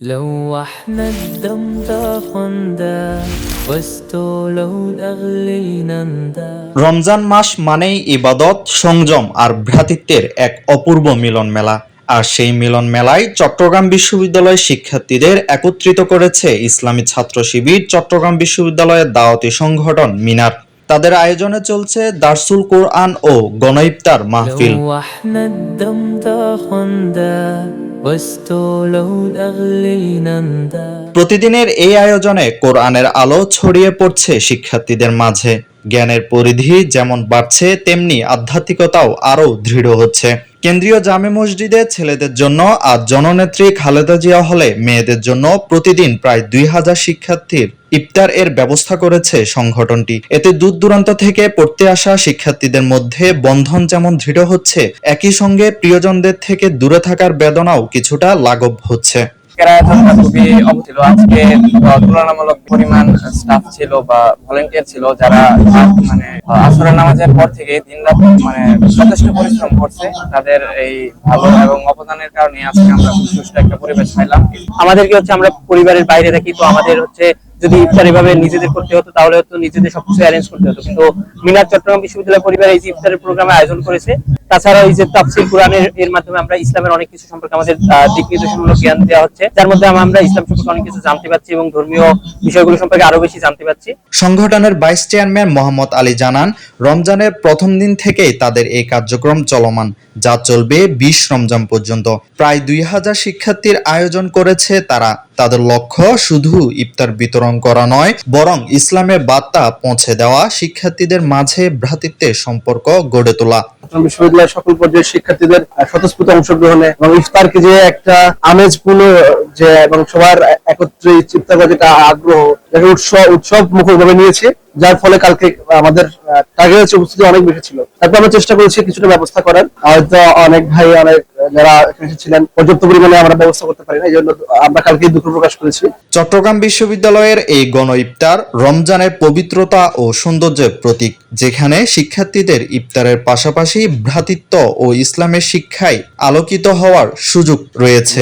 لو احنا الدم خندا واستولوا الاغلينا ندا রমজান মাস মানেই ইবাদত সংযম আর ভ্রাতৃত্বের এক অপূর্ব মিলন মেলা আর সেই মিলন মেলায় চট্টগ্রাম বিশ্ববিদ্যালয় শিক্ষার্থীদের একত্রিত করেছে ইসলামী ছাত্র শিবির চট্টগ্রাম বিশ্ববিদ্যালয়ের দাওয়াতি সংগঠন মিনার তাদের আয়োজনে চলছে দার্সুল কোরআন ও গণইফতার মাহফিল প্রতিদিনের এই আয়োজনে কোরআনের আলো ছড়িয়ে পড়ছে শিক্ষার্থীদের মাঝে। জ্ঞানের পরিধি যেমন বাড়ছে, তেমনি আধ্যাত্মিকতাও আরও দৃঢ় হচ্ছে। কেন্দ্রীয় জামে মসজিদে ছেলেদের জন্য আর জননেত্রী খালেদা জিয়া হলে মেয়েদের জন্য প্রতিদিন প্রায় দুই হাজার শিক্ষার্থীর ইফতার এর ব্যবস্থা করেছে সংগঠনটি। এতে দূর দূরান্ত থেকে পড়তে আসা শিক্ষার্থীদের মধ্যে বন্ধন যেমন দৃঢ় হচ্ছে, একই সঙ্গে প্রিয়জনদের থেকে দূরে থাকার বেদনাও কিছুটা লাঘব হচ্ছে। মানে মানে অবদানের কারণে আজকে আমরা সুষ্ঠু একটা পরিবেশ আমাদেরকে হচ্ছে আমরা পরিবারের বাইরে থাকি, তো আমাদের হচ্ছে যদি ইফতার এভাবে নিজেদের করতে হতো, তাহলে নিজেদের সবকিছু অ্যারেঞ্জ করতে হতো। কিন্তু মিনার চট্টগ্রাম বিশ্ববিদ্যালয় পরিবার এই যে ইফতারের প্রোগ্রামে আয়োজন করেছে তাছাড়া এই যে তাফসির কোরআনের এর মাধ্যমে আমরা ইসলামের অনেক কিছু সম্পর্কে আমাদের দিক নির্দেশনমূলক জ্ঞান দেওয়া হচ্ছে। যার মধ্যে আমরা ইসলাম সম্পর্কে অনেক কিছু জানতে পারছি এবং ধর্মীয় বিষয়গুলো সম্পর্কে আরও বেশি জানতে পারছি। সংগঠনের ভাইস চেয়ারম্যান মোহাম্মদ আলী জানান রমজানের প্রথম দিন থেকেই তাদের এই কার্যক্রম চলমান যা চলবে বিশ রমজান পর্যন্ত। প্রায় দুই হাজার শিক্ষার্থীর আয়োজন করেছে তারা। তাদের লক্ষ্য শুধু ইফতার বিতরণ করা নয় বরং ইসলামের বার্তা পৌঁছে দেওয়া শিক্ষার্থীদের মাঝে ভ্রাতৃত্বের সম্পর্ক গড়ে তোলা। বিশ্ববিদ্যালয়ের সকল পর্যায়ের শিক্ষার্থীদের স্বতঃস্ফূর্ত অংশগ্রহণে এবং ইফতারকে যে একটা আমেজপূর্ণ, যে, এবং সবার একত্রে যেটা আগ্রহ উৎসব উৎসব মুখর নিয়েছে যার ফলে কালকে আমাদের টার্গেট হচ্ছে উপস্থিতি অনেক বেশি ছিল। তারপর আমরা চেষ্টা করেছি কিছুটা ব্যবস্থা করার। হয়তো অনেক ভাই অনেক যারা এখানে ছিলেন পর্যাপ্ত পরিমাণে আমরা ব্যবস্থা করতে পারি না এই জন্য আমরা কালকে দুঃখ প্রকাশ করেছি। চট্টগ্রাম বিশ্ববিদ্যালয়ের এই গণ ইফতার রমজানের পবিত্রতা ও সৌন্দর্যের প্রতীক যেখানে শিক্ষার্থীদের ইফতারের পাশাপাশি ভ্রাতৃত্ব ও ইসলামের শিক্ষায় আলোকিত হওয়ার সুযোগ রয়েছে।